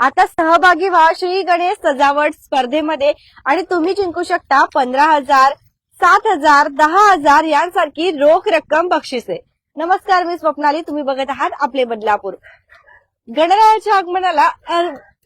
आता सहभागी व्हा श्री गणेश सजावट स्पर्धेमध्ये. आणि तुम्ही जिंकू शकता पंधरा हजार सात हजार दहा हजार यांसारखी रोख रक्कम बक्षिसे. नमस्कार मी स्वप्नाली. तुम्ही बघत आहात आपले बदलापूर. गणरायाच्या आगमनाला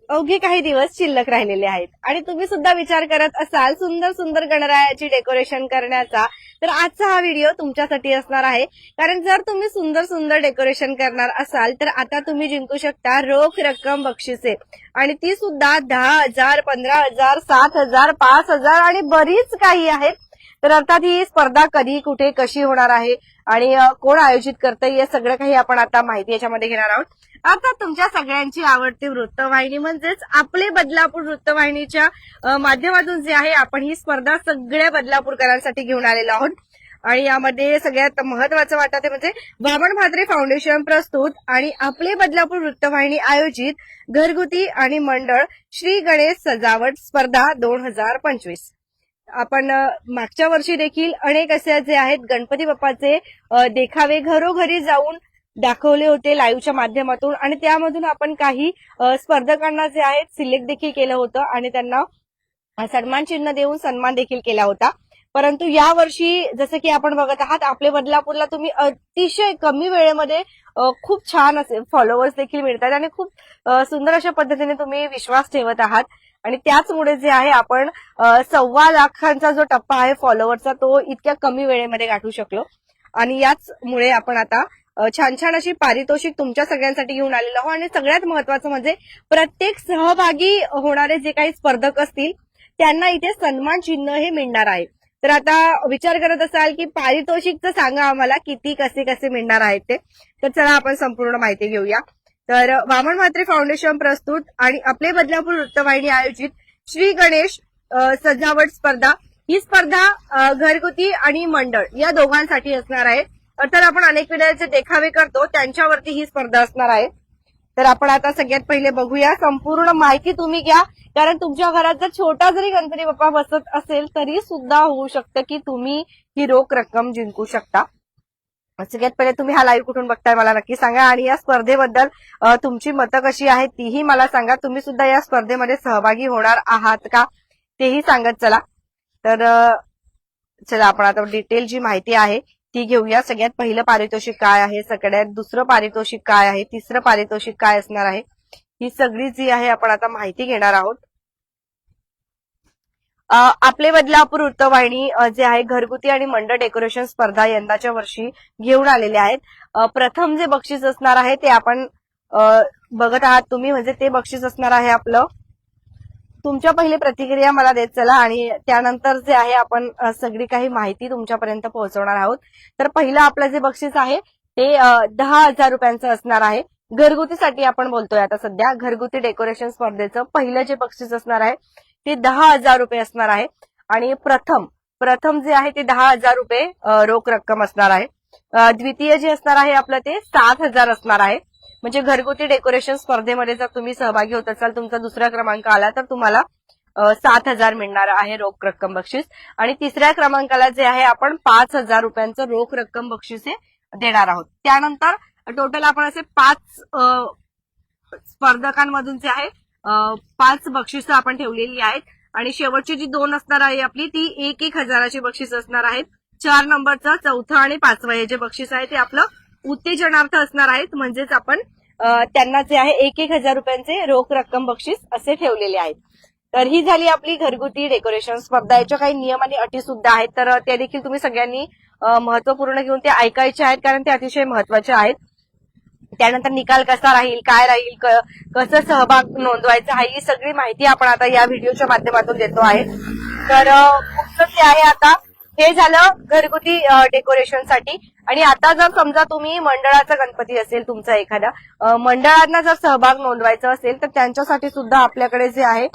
अवघे काही दिवस शिल्लक राहिलेले आहेत. आणि तुम्ही सुद्धा विचार करत असाल सुंदर सुंदर गणरायाची डेकोरेशन करण्याचा तर आजचा हा व्हिडिओ तुमच्यासाठी असणार आहे. कारण जर तुम्ही सुंदर सुंदर डेकोरेशन करणार असाल तर आता तुम्ही जिंकू शकता रोख रक्कम बक्षिसे. आणि ती सुद्धा दहा हजार पंधरा हजार सात हजार पाच हजार आणि बरीच काही आहेत. तर अर्थात ही स्पर्धा कधी कुठे कशी होणार आहे आणि कोण आयोजित करतंय हे सगळं काही आपण आता माहिती याच्यामध्ये घेणार आहोत. आता तुमच्या सगळ्यांची आवडती वृत्तवाहिनी म्हणजेच आपले बदलापूर वृत्तवाहिनीच्या माध्यमातून जे आहे आपण ही स्पर्धा सगळ्या बदलापूरकरांसाठी घेऊन आलेलो आहोत. आणि यामध्ये सगळ्यात महत्वाचं वाटत ते म्हणजे वामन भाद्रे फाउंडेशन प्रस्तुत आणि आपले बदलापूर वृत्तवाहिनी आयोजित घरगुती आणि मंडळ श्री गणेश सजावट स्पर्धा दोन हजार पंचवीस. आपण मागच्या वर्षी देखील अनेक असे जे आहेत गणपती बाप्पाचे देखावे घरोघरी जाऊन दाखवले होते लाईव्हच्या माध्यमातून. आणि त्यामधून आपण काही स्पर्धकांना जे आहेत सिलेक्ट देखील केलं होतं. आणि त्यांना सन्मान चिन्ह देऊन सन्मान देखील केला होता. परंतु या वर्षी जसं की आपण बघत आहात आपले बदलापूरला तुम्ही अतिशय कमी वेळेमध्ये खूप छान असे फॉलोअर्स देखील मिळतात आणि खूप सुंदर अशा पद्धतीने तुम्ही विश्वास ठेवत आहात. आणि त्याचमुळे जे आहे आपण सव्वा लाखांचा जो टप्पा आहे फॉलोअरचा तो इतक्या कमी वेळेमध्ये गाठू शकलो. आणि याचमुळे आपण आता छान छान अशी पारितोषिक तुमच्या सगळ्यांसाठी घेऊन आलेलो आहोत. आणि सगळ्यात महत्वाचं म्हणजे प्रत्येक सहभागी होणारे जे काही स्पर्धक असतील त्यांना इथे सन्मान चिन्ह हे मिळणार आहे. तर आता विचार करत असाल की पारितोषिकचं सांगा आम्हाला किती कसे कसे मिळणार आहेत ते. तर चला आपण संपूर्ण माहिती घेऊया. तर वामन म्हात्रे फाउंडेशन प्रस्तुत आणि आपले बदलापूर वृत्तवाहिनी आयोजित श्री गणेश सजावट स्पर्धा. ही स्पर्धा घरगुती आणि मंडळ या दोघांसाठी असणार आहे. अर्थात आपण अनेक वेळेचे देखावे करतो त्यांच्यावरती ही स्पर्धा असणार आहे. तर आपण आता सगळ्यात पहिले बघूया. संपूर्ण माहिती तुम्ही घ्या. कारण तुमच्या घरात जर छोटा जरी गणपती बाप्पा बसत असेल तरी सुद्धा होऊ शकतं की तुम्ही ही रोख रक्कम जिंकू शकता. सगळ्यात पहिले तुम्ही हा लाईव्ह कुठून बघताय मला नक्की सांगा. आणि या स्पर्धेबद्दल तुमची मतं कशी आहेत तीही मला सांगा. तुम्ही सुद्धा या स्पर्धेमध्ये सहभागी होणार आहात का तेही सांगत चला. तर चला आपण आता डिटेल जी माहिती आहे. ती घेऊया. सगळ्यात पहिलं पारितोषिक काय आहे? सगळ्यात दुसरं पारितोषिक काय आहे? तिसरं पारितोषिक काय असणार आहे? ही सगळी जी आहे आपण आता माहिती घेणार आहोत. आपले बदलापूर वृत्तवाहिनी जे आहे घरगुती आणि मंडळ डेकोरेशन स्पर्धा यंदाच्या वर्षी घेऊन आलेले आहेत. प्रथम जे बक्षीस असणार आहे ते आपण बघत आहात तुम्ही म्हणजे ते बक्षीस असणार आहे आपलं. तुमच्या पहिली प्रतिक्रिया मला देत चला आणि त्यानंतर जे आहे आपण सगळी काही माहिती तुमच्यापर्यंत पोहोचवणार आहोत. तर पहिलं आपलं जे बक्षीस आहे ते दहा हजार रुपयांचं असणार आहे. घरगुतीसाठी आपण बोलतोय आता सध्या. घरगुती डेकोरेशन स्पर्धेचं पहिलं जे बक्षीस असणार आहे ते दहा हजार रुपये असणार आहे. आणि प्रथम प्रथम जे आहे ते दहा हजार रुपये रोख रक्कम असणार आहे. द्वितीय जे असणार आहे आपलं ते सात हजार असणार आहे. म्हणजे घरगुती डेकोरेशन स्पर्धेमध्ये जर तुम्ही सहभागी होत असाल तुमचा दुसरा क्रमांक आला तर तुम्हाला सात हजार मिळणार आहे रोख रक्कम बक्षीस. आणि तिसऱ्या क्रमांकाला जे आहे आपण पाच हजार रुपयांचं रोख रक्कम बक्षीस हे देणार आहोत. त्यानंतर टोटल आपण असे पाच स्पर्धकांमधून जे आहे पाच बक्षिसं आपण ठेवलेली आहेत. आणि शेवटची जी दोन असणार आहे आपली ती एक एक हजाराची बक्षीस असणार आहेत. चार नंबरचं चौथं आणि पाचवं हे जे बक्षीस आहे ते आपलं उत्तेजनार्थ असणार आहेत. म्हणजेच आपण त्यांना जे आहे एक एक हजार रुपयांचे रोख रक्कम बक्षीस असे ठेवलेले आहेत. तर ही झाली आपली घरगुती डेकोरेशन. स्पर्धा याच्या काही नियम आणि अटी सुद्धा आहेत. तर त्या देखील तुम्ही सगळ्यांनी महत्त्वपूर्ण घेऊन ते ऐकायचे आहेत कारण ते अतिशय महत्त्वाचे आहेत. त्यानंतर निकाल कसा राहील काय राहील कसं सहभाग नोंदवायचा आहे ही सगळी माहिती आपण आता या व्हिडिओच्या माध्यमातून देतो आहे. तर अ, पुढचं जे आहे आता. हे झालं घरगुती डेकोरेशनसाठी. आणि आता जर समजा तुम्ही मंडळाचा गणपती असेल तुमचा एखादा मंडळांना जर सहभाग नोंदवायचा असेल तर त्यांच्यासाठी सुद्धा आपल्याकडे जे आहे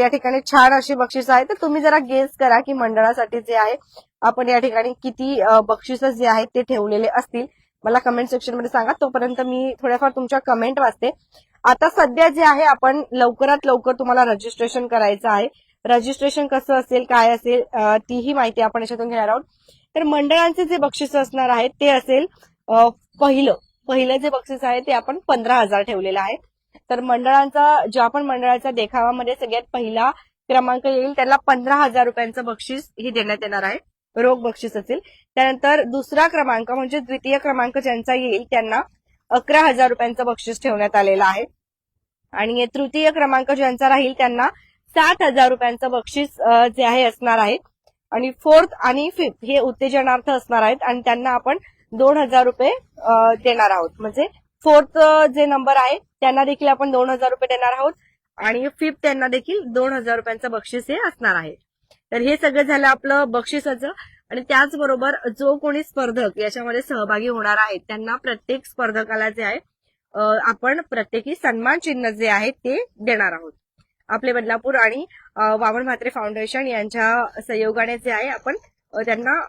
या ठिकाणी छान अशी बक्षीस आहे तर तुम्ही जरा गेस करा की मंडळासाठी जे आहे आपण या ठिकाणी किती बक्षिस जे आहेत ते ठेवलेले असतील. मला कमेंट सेक्शनमध्ये सांगा. तोपर्यंत मी थोड्याफार तुमच्या कमेंट वाचते. आता सध्या जे आहे आपण लवकरात लवकर तुम्हाला रजिस्ट्रेशन करायचं आहे. रजिस्ट्रेशन कसं असेल काय असेल तीही माहिती आपण याच्यातून घेणार आहोत. तर मंडळांचे जे बक्षीस असणार आहेत ते असेल पहिलं. पहिलं जे बक्षीस आहे ते आपण पंधरा हजार ठेवलेलं आहे. तर मंडळांचा जो आपण मंडळाच्या देखावामध्ये सगळ्यात पहिला क्रमांक येईल त्याला पंधरा हजार रुपयांचं बक्षीस ही देण्यात येणार आहे. रोख बक्षीस असेल. त्यानंतर दुसरा क्रमांक म्हणजे द्वितीय क्रमांक ज्यांचा येईल त्यांना अकरा हजार रुपयांचं बक्षीस ठेवण्यात आलेलं आहे. आणि तृतीय क्रमांक ज्यांचा राहील त्यांना सात हजार रुपयांचं बक्षीस जे आहे असणार आहे. आणि फोर्थ आणि फिफ्थ हे उत्तेजनार्थ असणार आहेत आणि त्यांना आपण दोन हजार रुपये देणार आहोत. म्हणजे फोर्थ जे नंबर आहे त्यांना देखील आपण दोन हजार रुपये देणार आहोत. आणि फिफ्थ त्यांना देखील दोन हजार रुपयांचं बक्षीस हे असणार आहे. तर हे सगळं झालं आपलं बक्षिसाचं. आणि त्याचबरोबर जो कोणी स्पर्धक याच्यामध्ये सहभागी होणार आहेत त्यांना प्रत्येक स्पर्धकाला जे आहे आपण प्रत्येकी सन्मान चिन्ह जे आहे ते देणार आहोत. आपले बदलापूर आणि वामन म्हात्रे फाउंडेशन यांच्या सहयोगाने जे आहे आपण त्यांना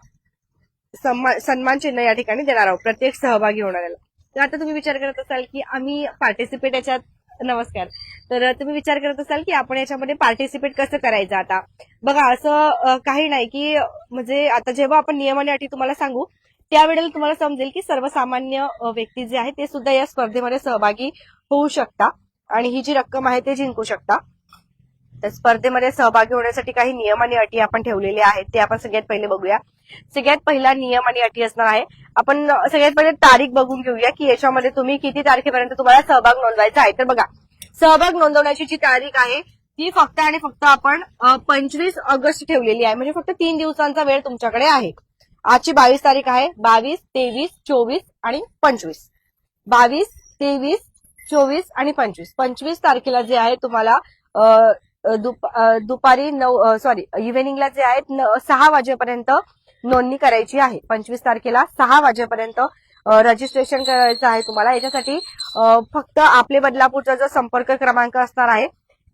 सम्मा- सन्मान चिन्ह या ठिकाणी देणार आहोत प्रत्येक सहभागी होणाऱ्याला. तर आता तुम्ही विचार करत असाल की आम्ही पार्टिसिपेट याच्यात नमस्कार. तर तुम्ही विचार करत असाल की आपण याच्यामध्ये पार्टिसिपेट कसं करायचं आता? बघा असं काही नाही की म्हणजे आता जेव्हा आपण नियमाने अटी तुम्हाला सांगू त्यावेळेला तुम्हाला समजेल की सर्वसामान्य व्यक्ती जे आहे ते सुद्धा या स्पर्धेमध्ये सहभागी होऊ शकता. आणि ही जी रक्कम आहे ते जिंकू शकता. तर स्पर्धेमध्ये सहभागी होण्यासाठी काही नियम आणि अटी आपण ठेवलेले आहेत ते आपण सगळ्यात पहिले बघूया. सगळ्यात पहिला नियम आणि अटी असणार आहे. आपण सगळ्यात पहिले तारीख बघून घेऊया की याच्यामध्ये तुम्ही किती तारखेपर्यंत तुम्हाला सहभाग नोंदवायचा आहे. तर बघा सहभाग नोंदवण्याची जी तारीख आहे ती फक्त आणि फक्त आपण पंचवीस ऑगस्ट ठेवलेली आहे. म्हणजे फक्त तीन दिवसांचा वेळ तुमच्याकडे आहे. आजची बावीस तारीख आहे बावीस तेवीस चोवीस आणि पंचवीस. बावीस तेवीस चोवीस आणि पंचवीस. पंचवीस तारखेला जे आहे तुम्हाला दुप- दुपारी नऊ सॉरी इव्हिनिंगला जे आहेत सहा वाजेपर्यंत नोंदणी करायची आहे. पंचवीस तारखेला सहा वाजेपर्यंत रजिस्ट्रेशन करायचं आहे तुम्हाला. याच्यासाठी फक्त आपले बदलापूरचा जो संपर्क क्रमांक असणार आहे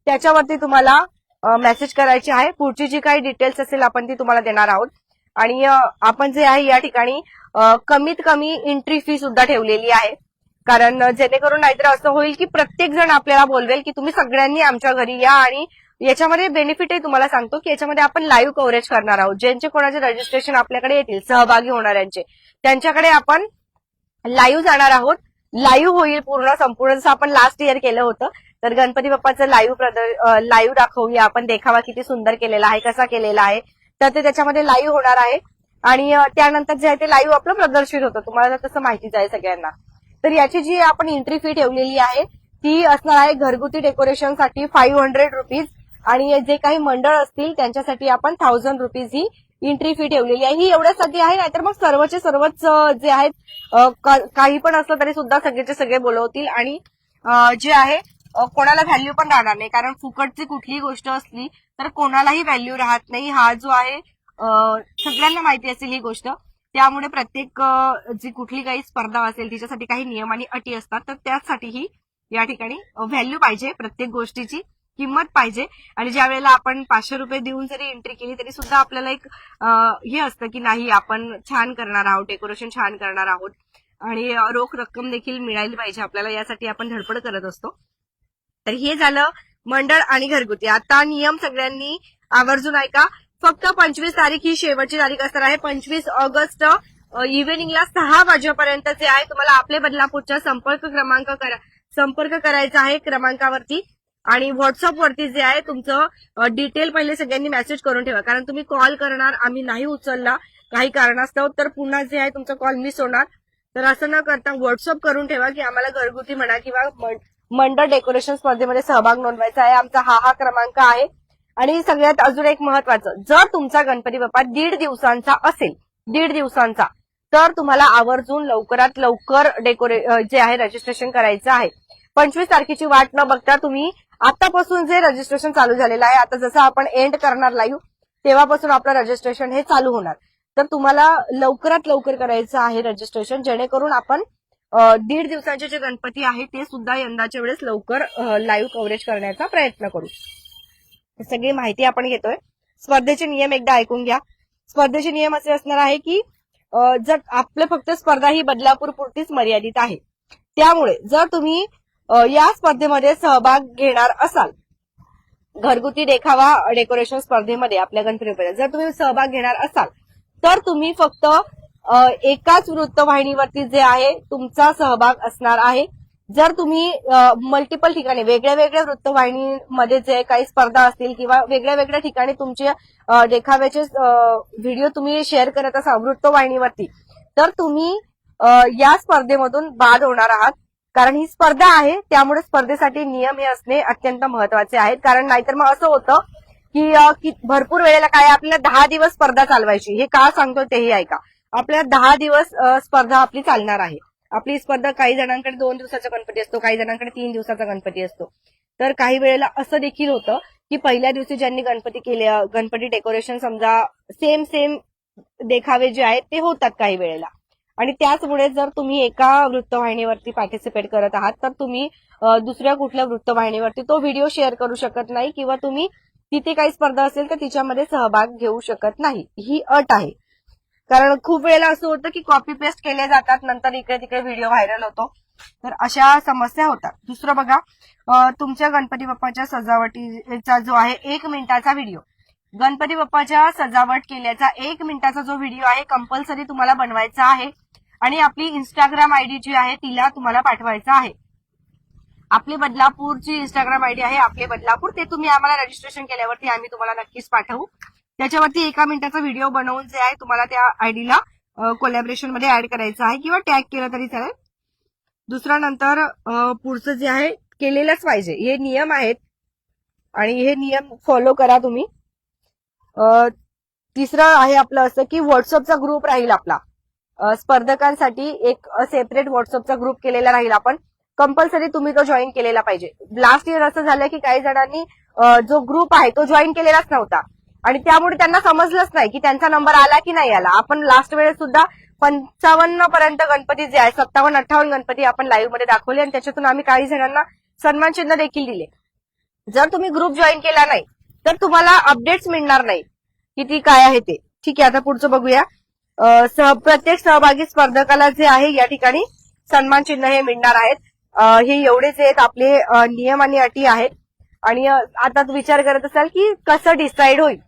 त्याच्यावरती तुम्हाला मेसेज करायची आहे. पुढची जी काही डिटेल्स असेल आपण ती तुम्हाला देणार आहोत. आणि आपण जे आहे या ठिकाणी कमीत कमी एंट्री फी सुद्धा ठेवलेली आहे. कारण जेणेकरून नाहीतर असं होईल की प्रत्येक जण आपल्याला बोलवेल की तुम्ही सगळ्यांनी आमच्या घरी या आणि याच्यामध्ये बेनिफिटही तुम्हाला सांगतो की याच्यामध्ये आपण लाईव्ह कव्हरेज करणार आहोत. ज्यांचे कोणाचे रजिस्ट्रेशन आपल्याकडे येतील सहभागी होणाऱ्यांचे त्यांच्याकडे आपण लाईव्ह जाणार आहोत. लाईव्ह होईल पूर्ण संपूर्ण. जसं आपण लास्ट इयर केलं होतं तर गणपती बाप्पाचं लाईव्ह लाईव्ह दाखवूया. आपण देखावा किती सुंदर केलेला आहे कसा केलेला आहे. तर ते त्याच्यामध्ये लाईव्ह होणार आहे. आणि त्यानंतर जे आहे ते लाईव्ह आपलं प्रदर्शित होतं. तुम्हाला तसं माहितीच आहे सगळ्यांना. तर याची जी आपण एंट्री फी ठेवलेली आहे ती असणार आहे घरगुती डेकोरेशनसाठी फाईव्ह हंड्रेड रुपीज आणि जे काही मंडळ असतील त्यांच्यासाठी आपण थाउजंड रुपीज ही एंट्री फी ठेवलेली आहे. ही एवढ्यासाठी आहे नाहीतर मग सर्वचे सर्वच जे आहेत काही पण असलं तरी सुद्धा सगळेचे सगळे बोलवतील आणि जे आहे कोणाला व्हॅल्यू पण राहणार नाही. कारण फुकटची कुठलीही गोष्ट असली तर कोणालाही व्हॅल्यू राहत नाही. हा जो आहे सगळ्यांना माहिती असेल ही गोष्ट. त्यामुळे प्रत्येक जी कुठली काही स्पर्धा असेल तिच्यासाठी काही नियम आणि अटी असतात तर त्यासाठीही या ठिकाणी व्हॅल्यू पाहिजे प्रत्येक गोष्टीची. किंमत पाहिजे. आणि ज्या वेळेला आपण पाचशे रुपये देऊन जरी एंट्री केली तरी सुद्धा आपल्याला एक हे असतं की नाही आपण छान करणार आहोत डेकोरेशन छान करणार आहोत. आणि रोख रक्कम देखील मिळाली पाहिजे आपल्याला यासाठी आपण धडपड करत असतो. तर हे झालं मंडळ आणि घरगुती. आता नियम सगळ्यांनी आवर्जून ऐका. फक्त पंचवीस तारीख ही शेवटची तारीख असणार आहे. पंचवीस ऑगस्ट इव्हिनिंगला सहा वाजेपर्यंत जे आहे. तुम्हाला आपले बदलापूरच्या संपर्क क्रमांक करा संपर्क करायचा आहे क्रमांकावरती. आणि व्हॉट्सअपवरती जे आहे तुमचं डिटेल पहिले सगळ्यांनी मेसेज करून ठेवा. कारण तुम्ही कॉल करणार आम्ही नाही उचलला काही कारणास्तव तर पुन्हा जे आहे तुमचा कॉल मिस होणार. तर असं न करता व्हॉट्सअप करून ठेवा की आम्हाला घरगुती म्हणा किंवा मंडळ डेकोरेशन स्पर्धेमध्ये सहभाग नोंदवायचा आहे. आमचा हा हा क्रमांक आहे. आणि सगळ्यात अजून एक महत्वाचं जर तुमचा गणपती बाप्पा दीड दिवसांचा असेल दीड दिवसांचा तर तुम्हाला आवर्जून लवकरात लवकर डेकोरे जे आहे रजिस्ट्रेशन करायचं आहे. पंचवीस तारखेची वाट न बघता तुम्ही आतापासून जे रजिस्ट्रेशन चालू झालेलं आहे आता जसं आपण एंड करणार लाईव्ह तेव्हापासून आपलं रजिस्ट्रेशन हे चालू होणार. तर तुम्हाला लवकरात लवकर करायचं आहे रजिस्ट्रेशन जेणेकरून आपण दीड दिवसांचे जे गणपती आहे ते सुद्धा यंदाच्या वेळेस लवकर लाईव्ह कव्हरेज करण्याचा प्रयत्न करू. सगळी माहिती आपण घेतोय. स्पर्धेचे नियम एकदा ऐकून घ्या. स्पर्धेचे नियम असे असणार आहे की जर आपलं फक्त स्पर्धा ही बदलापूर पुरतीच मर्यादित आहे. त्यामुळे जर तुम्ही या स्पर्धेमध्ये सहभाग घेणार असाल. घरगुती देखावा डेकोरेशन स्पर्धेमध्ये आपल्या गणपतीमध्ये जर तुम्ही सहभाग घेणार असाल तर तुम्ही फक्त एकाच वृत्तवाहिनीवरती जे आहे तुमचा सहभाग असणार आहे. जर तुम्ही मल्टिपल ठिकाणी वेगळ्या वेगळ्या वृत्तवाहिनीमध्ये जे काही स्पर्धा असतील किंवा वेगळ्या वेगळ्या ठिकाणी तुमचे देखाव्याचे व्हिडिओ तुम्ही शेअर करत असाल वृत्तवाहिनीवरती तर तुम्ही या स्पर्धेमधून बाद होणार आहात. कारण ही स्पर्धा आहे त्यामुळे स्पर्धेसाठी नियम हे असणे अत्यंत महत्त्वाचे आहेत. कारण नाहीतर मग असं होतं की भरपूर वेळेला काय आपल्याला दहा दिवस स्पर्धा चालवायची. हे का सांगतो तेही ऐका. आपल्याला दहा दिवस स्पर्धा आपली चालणार आहे. आपली स्पर्धा काही जणांकडे दोन दिवसाचा गणपती असतो काही जणांकडे तीन दिवसाचा गणपती असतो. तर काही वेळेला असं देखील होतं की पहिल्या दिवशी ज्यांनी गणपती केले गणपती डेकोरेशन समजा सेम सेम देखावे जे आहेत ते होतात काही वेळेला. आणि त्याचमुळे जर तुम्ही एका वृत्तवाहिनीवरती पार्टिसिपेट करत आहात तर तुम्ही दुसऱ्या कुठल्या वृत्तवाहिनीवरती तो व्हिडिओ शेअर करू शकत नाही किंवा तुम्ही तिथे काही स्पर्धा असेल तर तिच्यामध्ये सहभाग घेऊ शकत नाही. ही अट आहे. कारण खूप वेळेला असं होतं की कॉपी पेस्ट केले जातात नंतर इकडे तिकडे व्हिडिओ व्हायरल होतो. तर अशा समस्या होतात. दुसरं बघा तुमच्या गणपती बाप्पाच्या सजावटीचा जो आहे एक मिनिटाचा व्हिडिओ गणपती बाप्पाच्या सजावट केल्याचा एक मिनिटाचा जो व्हिडिओ आहे कंपल्सरी तुम्हाला बनवायचा आहे. आणि आपली इंस्टाग्राम आयडी जी आहे तिला तुम्हाला पाठवायचा आहे. आपली बदलापूरची इंस्टाग्राम आयडी आहे आपले बदलापूर ते तुम्ही आम्हाला रजिस्ट्रेशन केल्यावरती आम्ही तुम्हाला नक्कीच पाठवू. त्याच्यावरती एका मिनिटाचा व्हिडिओ बनवून जे आहे तुम्हाला त्या आयडीला कोलॅबरेशनमध्ये ऍड करायचं आहे किंवा टॅग केलं तरी चालेल. दुसरा नंतर पुढचं जे आहे केलेलंच पाहिजे. हे नियम आहेत. आणि हे नियम फॉलो करा तुम्ही. तिसरं आहे आपलं असं की व्हॉट्सअपचा ग्रुप राहील आपला. स्पर्धकांसाठी एक सेपरेट व्हॉट्सअपचा ग्रुप केलेला राहील आपण. कंपल्सरी तुम्ही तो जॉईन केलेला पाहिजे. लास्ट इयर असं झालं की काही जणांनी जो ग्रुप आहे तो जॉईन केलेलाच नव्हता. आणि त्यामुळे त्यांना समजलंच नाही की त्यांचा नंबर आला की नाही आला. आपण लास्ट वेळेस सुद्धा पंचावन्न पर्यंत गणपती जे आहे सत्तावन्न अठ्ठावन्न गणपती आपण लाईव्हमध्ये दाखवले आणि त्याच्यातून आम्ही काही जणांना सन्मान चिन्ह देखील दिले. जर तुम्ही ग्रुप जॉईन केला नाही तर तुम्हाला अपडेट्स मिळणार नाही. किती काय आहे ते. ठीक आहे आता पुढचं बघूया. सह- प्रत्येक सहभागी स्पर्धकाला जे आहे या ठिकाणी सन्मान चिन्ह हे मिळणार आहेत. हे एवढेच आहेत आपले नियम आणि अटी आहेत. आणि आता विचार करत असाल की कसं डिसाईड होईल.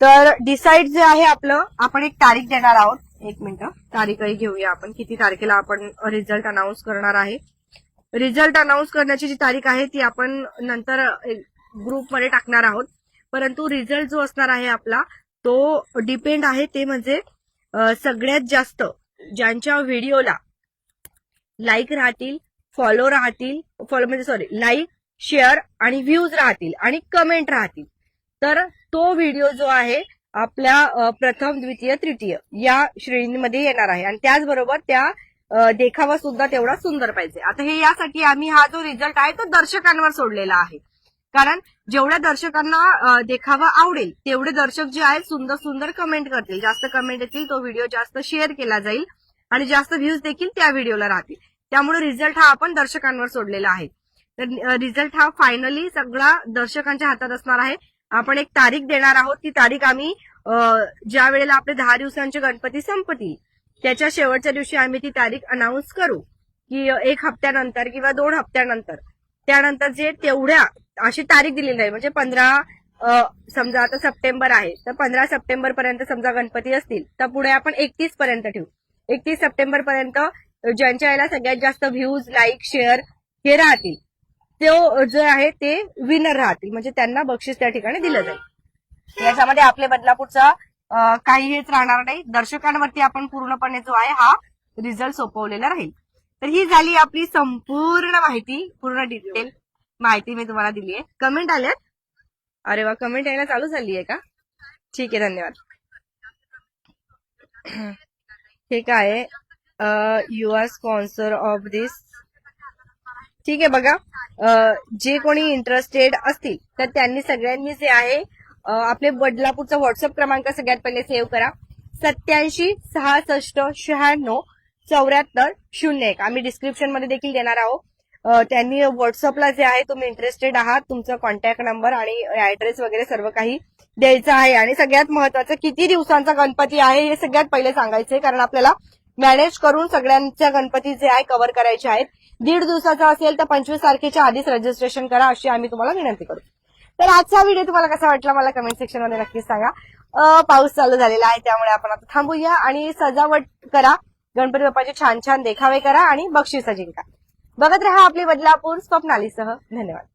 तर डिसाईड जे आहे आपलं आपण एक तारीख देणार आहोत. एक मिनिट. तारीखही घेऊया आपण. किती तारखेला आपण रिझल्ट अनाऊन्स करणार आहे. रिझल्ट अनाऊन्स करण्याची जी तारीख आहे ती आपण नंतर ग्रुपमध्ये टाकणार आहोत. परंतु रिझल्ट जो असणार आहे आपला तो डिपेंड आहे ते म्हणजे सगळ्यात जास्त ज्यांच्या व्हिडिओला लाईक राहतील फॉलो राहतील फॉलो म्हणजे सॉरी लाईक शेअर आणि व्ह्यूज राहतील आणि कमेंट राहतील. तर तो व्हिडिओ जो आहे आपल्या प्रथम द्वितीय तृतीय या श्रेणीमध्ये येणार आहे. आणि त्याचबरोबर त्या देखावा सुद्धा तेवढा सुंदर पाहिजे. आता हे यासाठी आम्ही हा जो रिझल्ट आहे तो दर्शकांवर सोडलेला आहे. कारण जेवढ्या दर्शकांना देखावा आवडेल तेवढे दर्शक जे आहेत सुंदर सुंदर कमेंट करतील. जास्त कमेंट येतील तो व्हिडिओ जास्त शेअर केला जाईल आणि जास्त व्ह्यूज देखील त्या व्हिडिओला राहतील. त्यामुळे रिझल्ट हा आपण दर्शकांवर सोडलेला आहे. तर रिझल्ट हा फायनली सगळा दर्शकांच्या हातात असणार आहे. आपण एक तारीख देणार आहोत. ती तारीख आम्ही ज्या वेळेला आपले दहा दिवसांचे गणपती संपतील त्याच्या शेवटच्या दिवशी आम्ही ती तारीख अनाऊन्स करू की एक हप्त्यानंतर किंवा दोन हप्त्यानंतर. त्यानंतर जे तेवढ्या अशी तारीख दिलेली आहे म्हणजे पंधरा समजा आता सप्टेंबर आहे तर पंधरा सप्टेंबर पर्यंत समजा गणपती असतील तर पुढे आपण एकतीस पर्यंत ठेवू. एकतीस सप्टेंबर पर्यंत ज्यांच्या याला सगळ्यात जास्त व्ह्यूज लाईक शेअर हे राहतील. तो जो आहे ते विनर राहतील. म्हणजे त्यांना बक्षीस त्या ठिकाणी दिलं जाईल. याच्यामध्ये आपले बदलापूरचा काही हेच राहणार नाही. दर्शकांवरती आपण पूर्णपणे जो आहे हा रिझल्ट सोपवलेला राहील. तर ही झाली आपली संपूर्ण माहिती पूर्ण डिटेल माहिती मी तुम्हाला दिली आहे. कमेंट आल्यात अरे वा कमेंट यायला चालू झाली आहे का? ठीक आहे धन्यवाद. हे काय आहे? You are sponsor of this ठीक आहे बघा. जे कोणी इंटरेस्टेड असतील तर त्यांनी सगळ्यांनी जे आहे आपले बदलापूरचा व्हॉट्सअप क्रमांक सगळ्यात पहिले सेव्ह करा. सत्याऐंशी सहासष्ट शहाण्णव चौऱ्याहत्तर शून्य एक. आम्ही डिस्क्रिप्शनमध्ये देखील देणार आहोत. त्यांनी व्हॉट्सअपला जे आहे तुम्ही इंटरेस्टेड आहात तुमचा कॉन्टॅक्ट नंबर आणि ऍड्रेस वगैरे सर्व काही द्यायचं आहे. आणि सगळ्यात महत्वाचं किती दिवसांचा गणपती आहे हे सगळ्यात पहिले सांगायचंय. कारण आपल्याला मॅनेज करून सगळ्यांच्या गणपती जे आहे कव्हर करायचे आहेत. दीड दिवसाचा असेल तर पंचवीस तारखेच्या आधीच रजिस्ट्रेशन करा अशी आम्ही तुम्हाला विनंती करू. तर आजचा व्हिडिओ तुम्हाला कसा वाटला मला कमेंट सेक्शनमध्ये नक्कीच सांगा. पाऊस चालू झालेला आहे त्यामुळे आपण आता थांबूया आणि सजावट करा. गणपती बाप्पाचे छान छान देखावे करा आणि बक्षिसं जिंका. बघत रहा आपली बदलापूर स्वप्नालीसह. धन्यवाद.